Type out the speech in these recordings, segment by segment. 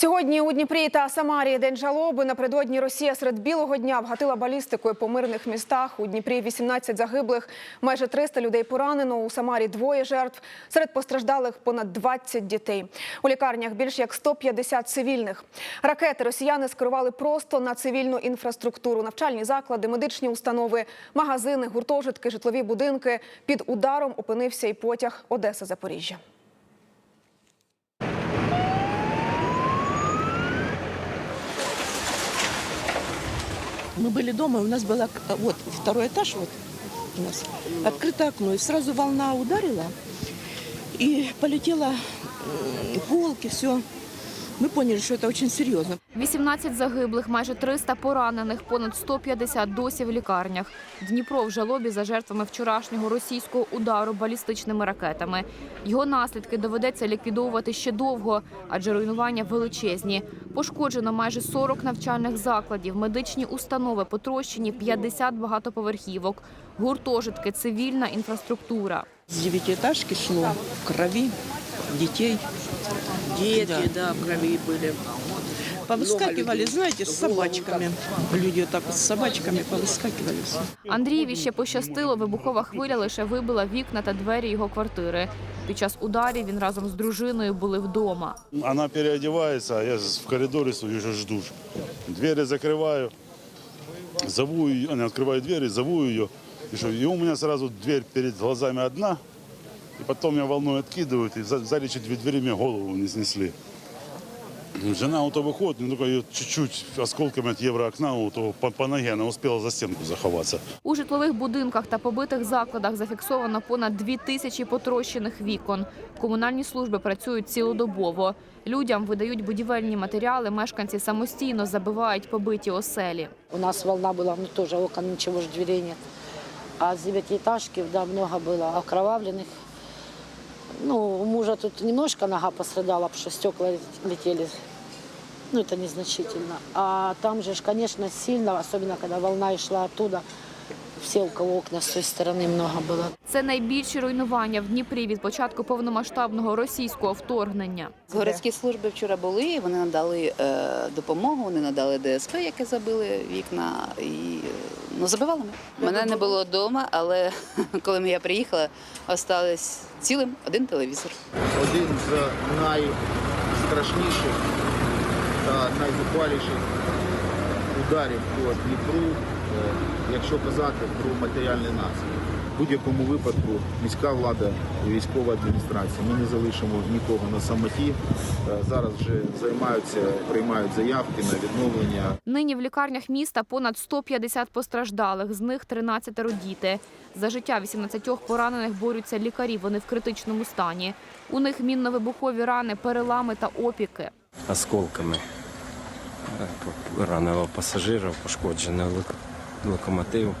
Сьогодні у Дніпрі та Самарії день жалоби. Напередодні Росія серед білого дня вгатила балістикою по мирних містах. У Дніпрі 18 загиблих, майже 300 людей поранено. У Самарі двоє жертв. Серед постраждалих понад 20 дітей. У лікарнях більш як 150 цивільних. Ракети росіяни скерували просто на цивільну інфраструктуру, навчальні заклади, медичні установи, магазини, гуртожитки, житлові будинки. Під ударом опинився і потяг Одеса-Запоріжжя. Мы были дома, у нас было э, вот второй этаж, вот у нас открытое окно, и сразу волна ударила, и полетела м, полки, все. Мы поняли, что это очень серьезно. 18 загиблих, майже 300 поранених, понад 150 досі в лікарнях. Дніпро в жалобі за жертвами вчорашнього російського удару балістичними ракетами. Його наслідки доведеться ліквідовувати ще довго, адже руйнування величезні. Пошкоджено майже 40 навчальних закладів, медичні установи, потрощені 50 багатоповерхівок, гуртожитки, цивільна інфраструктура. С девятиэтажки шло в крови детей. Дети, Да. да, в крови были. Повыскакивали, знаете, с собачками. Люди вот так вот с собачками повыскакивали все. Андрієві ще пощастило, вибухова хвиля лише вибила вікна та двері його квартири. Під час ударів він разом з дружиною були вдома. Она переодевается, а я в коридоре стою, уже жду. Двери закрываю, зову ее, она открывает двери, зову ее. И, что, и у меня сразу дверь перед глазами одна, и потом меня волной откидывают, и за, сзади чуть двери мне голову не снесли. Жена вот то выходит, ну только ее чуть-чуть осколками от евроокна, вот то по, по ноге она успела за стенку заховаться. У житлових будинках та побитих закладах зафіксовано понад дві тисячі потрощених вікон. Комунальні служби працюють цілодобово. Людям видають будівельні матеріали, мешканці самостійно забивають побиті оселі. У нас волна была, ну тоже окон, ничего же дверей нет. А с девятиэтажки, да, много было окровавленных. Ну, у мужа тут немножко нога пострадала, потому что стекла летели. Ну, это незначительно. А там же, конечно, сильно, особенно когда волна и шла оттуда. Все, у кого окна с той стороны много было. Це найбільші руйнування в Дніпрі від початку повномасштабного російського вторгнення. Городські служби вчора були, вони надали е, допомогу, вони надали ДСП, яке забили вікна. І, е, ну, забивали ми. Мене не було вдома, але коли я приїхала, осталось цілим один телевізор. один з найстрашніших та найзухваліших ударів по Дніпру, якщо казати про матеріальні наслідки. В будь-якому випадку міська влада і військова адміністрація ми не залишимо нікого на самоті. Е, Зараз вже займаються, приймають заявки на відновлення Нині в лікарнях міста понад 150 постраждалих, з них 13 діти. За життя 18 поранених борються лікарі, вони в критичному стані. У них мінно-вибухові рани, перелами та опіки. осколками е, раненого пасажира, пошкоджений лок- локомотив.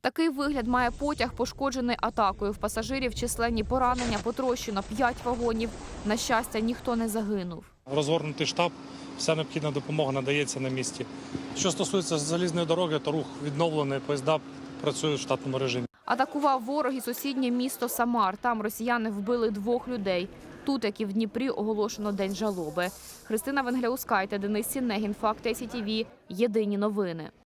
Такий вигляд має потяг, пошкоджений атакою. В пасажирів численні поранення, потрощено 5 вагонів. На щастя, ніхто не загинув. розгорнутий штаб, вся необхідна допомога надається на місці. Що стосується залізної дороги, то рух відновлений, поїзда працюють в штатному режимі. Атакував ворог і сусіднє місто Самар. Там росіяни вбили двох людей. Тут, як і в Дніпрі, оголошено день жалоби. Христина Венгляускайте, Денис Сінегін, Факти СІТІВІ. Єдині новини.